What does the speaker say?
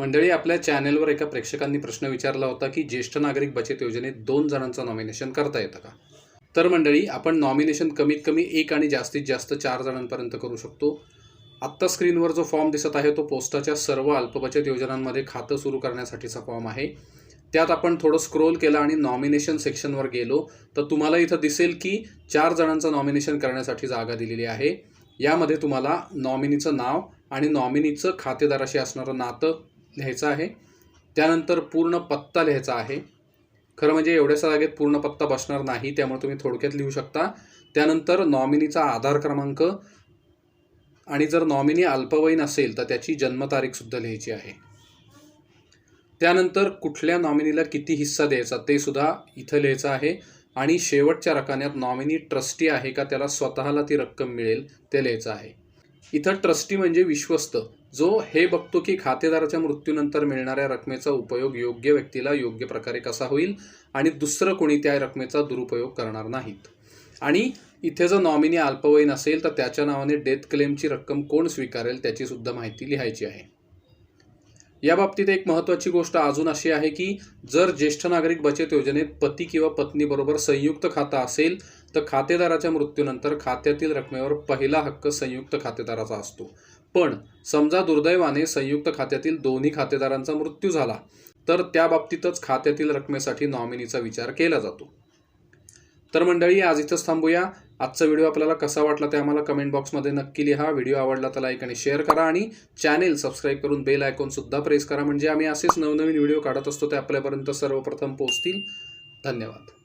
मंडळी आपल्या चॅनेलवर एका प्रेक्षकांनी प्रश्न विचारला होता की ज्येष्ठ नागरिक बचत योजनेत दोन जणांचं नॉमिनेशन करता येतं का? तर मंडळी आपण नॉमिनेशन कमीत कमी एक आणि जास्तीत जास्त चार जणांपर्यंत करू शकतो. आत्ता स्क्रीनवर जो फॉर्म दिसत आहे तो पोस्टाच्या सर्व अल्पबचत योजनांमध्ये खातं सुरू करण्यासाठीचा फॉर्म आहे. त्यात आपण थोडं स्क्रोल केलं आणि नॉमिनेशन सेक्शनवर गेलो तर तुम्हाला इथं दिसेल की चार जणांचं नॉमिनेशन करण्यासाठी जागा दिलेली आहे. यामध्ये तुम्हाला नॉमिनीचं नाव आणि नॉमिनीचं खातेदाराशी असणारं नातं लिहायचं आहे. त्यानंतर पूर्ण पत्ता लिहायचा आहे. खरं म्हणजे एवढ्याच जागेत पूर्ण पत्ता बसणार नाही त्यामुळे तुम्ही थोडक्यात लिहू शकता. त्यानंतर नॉमिनीचा आधार क्रमांक आणि जर नॉमिनी अल्पवयीन असेल तर त्याची जन्मतारीखसुद्धा लिहायची आहे. त्यानंतर कुठल्या नॉमिनीला किती हिस्सा द्यायचा ते सुद्धा इथं लिहायचं आहे. आणि शेवटच्या रकान्यात नॉमिनी ट्रस्टी आहे का त्याला स्वतःला ती रक्कम मिळेल ते लिहायचं आहे. इथं ट्रस्टी म्हणजे विश्वस्त. जो हे बघतो की खातेदाराच्या मृत्यूनंतर मिळणाऱ्या रकमेचा उपयोग योग्य व्यक्तीला योग्य प्रकारे कसा होईल आणि दुसरं कोणी त्या रकमेचा दुरुपयोग करणार नाहीत. आणि इथे जर नॉमिनी अल्पवयीन असेल तर त्याच्या नावाने डेथ क्लेमची रक्कम कोण स्वीकारेल त्याची सुद्धा माहिती लिहायची आहे. या बाबतीत एक महत्त्वाची गोष्ट अजून अशी आहे की जर ज्येष्ठ नागरिक बचत योजनेत पती किंवा पत्नीबरोबर संयुक्त खातं असेल तर खातेदाराच्या मृत्यूनंतर खात्यातील रकमेवर पहिला हक्क संयुक्त खातेदाराचा असतो. पण समजा दुर्दैवाने संयुक्त खात्यातील दोन्ही खातेदारांचा मृत्यू झाला तर त्या बाबतीतच खात्यातील रकमेसाठी नॉमिनीचा विचार केला जातो. तर मंडळी आज इथंच थांबूया. आजचा व्हिडिओ आपल्याला कसा वाटला ते आम्हाला कमेंट बॉक्समध्ये नक्की लिहा. व्हिडिओ आवडला तर लाईक आणि शेअर करा आणि चॅनेल सबस्क्राईब करून बेल आयकॉनसुद्धा प्रेस करा. म्हणजे आम्ही असेच नवनवीन व्हिडिओ काढत असतो ते आपल्यापर्यंत सर्वप्रथम पोहोचतील. धन्यवाद.